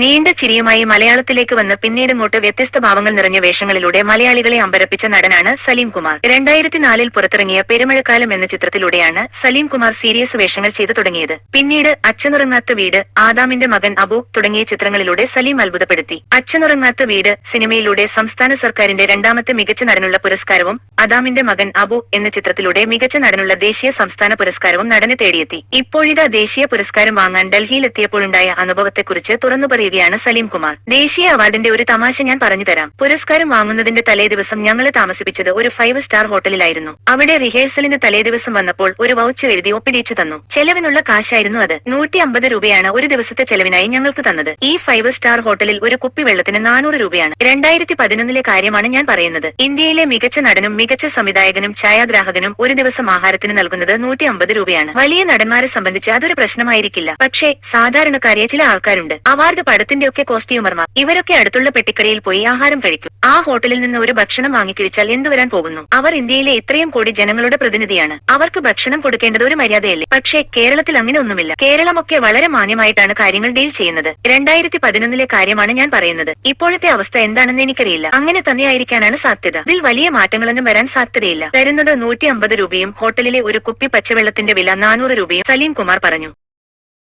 നീണ്ട ചിരിയുമായി മലയാളത്തിലേക്ക് വന്ന് പിന്നീടിങ്ങോട്ട് വ്യത്യസ്ത ഭാവങ്ങൾ നിറഞ്ഞ വേഷങ്ങളിലൂടെ മലയാളികളെ അമ്പരപ്പിച്ച നടനാണ് സലീം കുമാർ. രണ്ടായിരത്തി നാലിൽ പുറത്തിറങ്ങിയ പെരുമഴക്കാലം എന്ന ചിത്രത്തിലൂടെയാണ് സലീം കുമാർ സീരിയസ് വേഷങ്ങൾ ചെയ്തു തുടങ്ങിയത്. പിന്നീട് അച്ഛനുറങ്ങാത്ത വീട് ആദാമിന്റെ മകൻ അബു തുടങ്ങിയ ചിത്രങ്ങളിലൂടെ സലീം അത്ഭുതപ്പെടുത്തി. അച്ഛനുറങ്ങാത്ത വീട് സിനിമയിലൂടെ സംസ്ഥാന സർക്കാരിന്റെ രണ്ടാമത്തെ മികച്ച നടനുള്ള പുരസ്കാരവും അദാമിന്റെ മകൻ അബു എന്ന ചിത്രത്തിലൂടെ മികച്ച നടനുള്ള ദേശീയ സംസ്ഥാന പുരസ്കാരവും നടനെ തേടിയെത്തി. ഇപ്പോഴിതാ ദേശീയ പുരസ്കാരം വാങ്ങാൻ ഡൽഹിയിലെത്തിയപ്പോഴുണ്ടായ അനുഭവത്തെക്കുറിച്ച് തുറന്നു പറയുകയാണ് സലീം കുമാർ. ദേശീയ അവാർഡിന്റെ ഒരു തമാശ ഞാൻ പറഞ്ഞു തരാം. പുരസ്കാരം വാങ്ങുന്നതിന്റെ തലേ ദിവസം ഞങ്ങൾ താമസിപ്പിച്ചത് ഒരു ഫൈവ് സ്റ്റാർ ഹോട്ടലിലായിരുന്നു. അവിടെ റിഹേഴ്സലിന് തലേ ദിവസം വന്നപ്പോൾ ഒരു വൗച്ചർ എഴുതി ഒപ്പിടിച്ചു തന്നു. ചെലവിനുള്ള കാശായിരുന്നു അത്. നൂറ്റി അമ്പത് രൂപയാണ് ഒരു ദിവസത്തെ ചെലവിനായി ഞങ്ങൾക്ക് തന്നത്. ഈ ഫൈവ് സ്റ്റാർ ഹോട്ടലിൽ ഒരു കുപ്പി വെള്ളത്തിന് നാനൂറ് രൂപയാണ്. രണ്ടായിരത്തി പതിനൊന്നിലെ കാര്യമാണ് ഞാൻ പറയുന്നത്. ഇന്ത്യയിലെ മികച്ച നടനും മികച്ച സംവിധായകനും ഛായാഗ്രാഹകനും ഒരു ദിവസം ആഹാരത്തിന് നൽകുന്നത് നൂറ്റി അമ്പത് രൂപയാണ്. വലിയ നടന്മാരെ സംബന്ധിച്ച് അതൊരു പ്രശ്നമായിരിക്കില്ല. പക്ഷേ സാധാരണക്കാരിയ ചില ആൾക്കാരുണ്ട്. അവാർഡ് പടത്തിന്റെ ഒക്കെ കോസ്റ്റ്യൂമർമാർ. ഇവരൊക്കെ അടുത്തുള്ള പെട്ടിക്കടയിൽ പോയി ആഹാരം കഴിക്കും. ആ ഹോട്ടലിൽ നിന്ന് ഒരു ഭക്ഷണം വാങ്ങിക്കഴിച്ചാൽ എന്തു വരാൻ പോകുന്നു? അവർ ഇന്ത്യയിലെ ഇത്രയും കോടി ജനങ്ങളുടെ പ്രതിനിധിയാണ്. അവർക്ക് ഭക്ഷണം കൊടുക്കേണ്ടത് ഒരു മര്യാദയല്ലേ? പക്ഷേ കേരളത്തിൽ അങ്ങനെ ഒന്നുമില്ല. കേരളമൊക്കെ വളരെ മാന്യമായിട്ടാണ് കാര്യങ്ങൾ ഡീൽ ചെയ്യുന്നത്. രണ്ടായിരത്തി പതിനൊന്നിലെ കാര്യമാണ് ഞാൻ പറയുന്നത്. ഇപ്പോഴത്തെ അവസ്ഥ എന്താണെന്ന് എനിക്കറിയില്ല. അങ്ങനെ തന്നെയായിരിക്കാനാണ് സാധ്യത. ഇതിൽ വലിയ മാറ്റങ്ങളൊന്നും വരാൻ സാധ്യതയില്ല. തരുന്നത് നൂറ്റി അമ്പത് രൂപയും ഹോട്ടലിലെ ഒരു കുപ്പി പച്ചവെള്ളത്തിന്റെ വില നാനൂറ് രൂപയും സലീം കുമാർ പറഞ്ഞു.